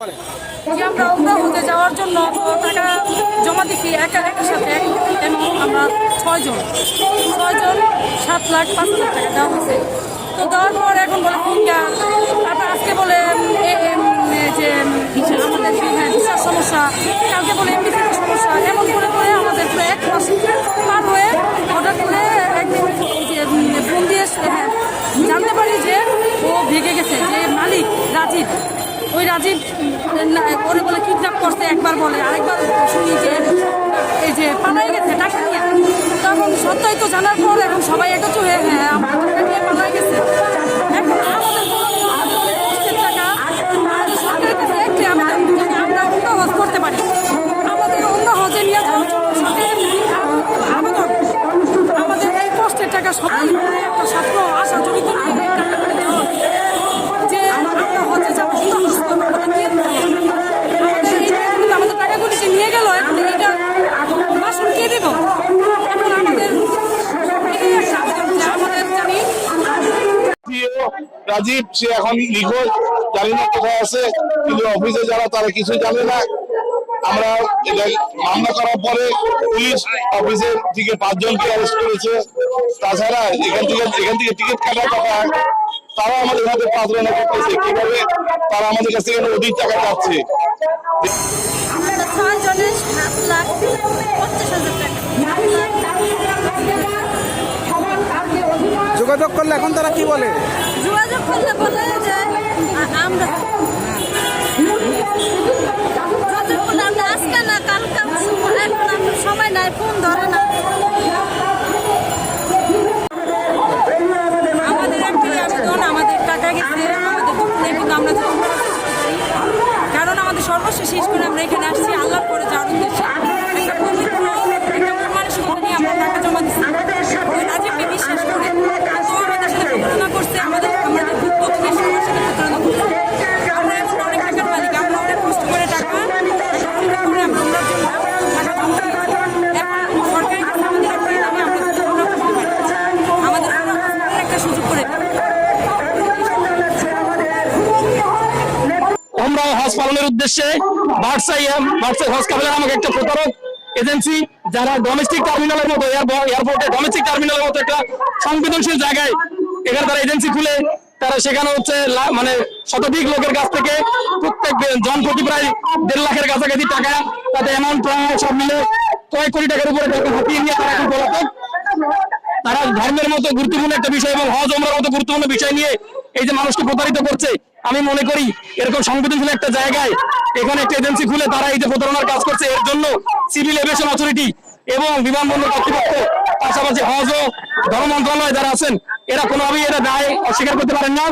আমরা উমরা হতে যাওয়ার জন্য টাকা জমা দিচ্ছি একা একের সাথে এবং আমরা ছয়জন ছয়জন সাত লাখ, পাঁচ লাখ টাকা দেওয়া হয়েছে। তো দেওয়ার পর এখন বলে ফিঙ্গার তারপর আজকে বলে যে আমাদের হ্যাঁ ভিসার সমস্যা, কালকে বলে এমবিসির সমস্যা। এমন করে করে আমাদের পুরো এক মাস পার হয়ে হঠাৎ করে একদিন ফোন দিয়ে হ্যাঁ জানতে পারি যে ও ভেগে গেছে, যে মালিক রাজীব। ওই রাজীব ওরে বলে কিডন্যাপ করছে, একবার বলে, আরেকবার শুনি যে, এই যে পালাই গেছে টাকা নিয়ে। তখন সত্যই তো জানার পর এখন সবাই একত্র হয়ে হ্যাঁ রাজীব সে এখন নিখোঁজ। জানি না কোথায় আছে কিন্তু অফিসে যারা তারা কিছু জানে না। আমরা এটা মামলা করার পরে পুলিশ অফিসের থেকে পাঁচজনকে অ্যারেস্ট করেছে। তাছাড়া এখান থেকে এখান থেকে টিকিট কাটার কথা। তারা আমাদের হাতে পাত্রনা করতেছে কীভাবে তারা আমাদের কাছ থেকে অধিক টাকা পাচ্ছে ছয় জনের সাত লাখ পঞ্চাশ হাজার টাকা। যোগাযোগ করলে এখন তারা কি বলে? সময় নাই, ফোন ধরে না আমাদের একটাই আবেদন, আমাদের আমাদের দুপুরে কিন্তু আমরা পারি। কারণ আমাদের সর্বশেষ শেষ করে আমরা এখানে আসছি আল্লাহ করে যাওয়ার উদ্দেশ্যে একটা সুযোগ করে আমরা হজ পালনের উদ্দেশ্যে বার্সাই বার্সাই হজ কাফেলা নামক একটা প্রতারক এজেন্সি, যারা ডোমেস্টিক টার্মিনালের মতো এয়ারপোর্টে ডোমেস্টিক টার্মিনালের মতো একটা সংবেদনশীল জায়গায় এখানে তারা এজেন্সি খুলে, তারা সেখানে হচ্ছে মানে শতাধিক লোকের কাছ থেকে প্রত্যেক জন প্রতি প্রায় দেড় লাখের কাছাকাছি টাকা, তাতে অ্যামাউন্ট সব মিলে কয়েক কোটি টাকার উপরে হাতিয়ে নিয়ে তারা এখন পলাতক। তারা ধর্মের মতো গুরুত্বপূর্ণ একটা বিষয় এবং হজ ওমরার মতো গুরুত্বপূর্ণ বিষয় নিয়ে এই যে মানুষকে প্রতারিত করছে, আমি মনে করি এরকম সংবেদনশীল একটা জায়গায় এখানে একটা এজেন্সি খুলে তারা এই যে প্রতারণার কাজ করছে, এর জন্য সিভিল এভিয়েশন অথরিটি এবং বিমানবন্দর কর্তৃপক্ষ, পাশাপাশি হজ ও ধর্ম মন্ত্রণালয় যারা আছেন, এরা কোনোভাবেই এরা দায় অস্বীকার করতে পারেন না।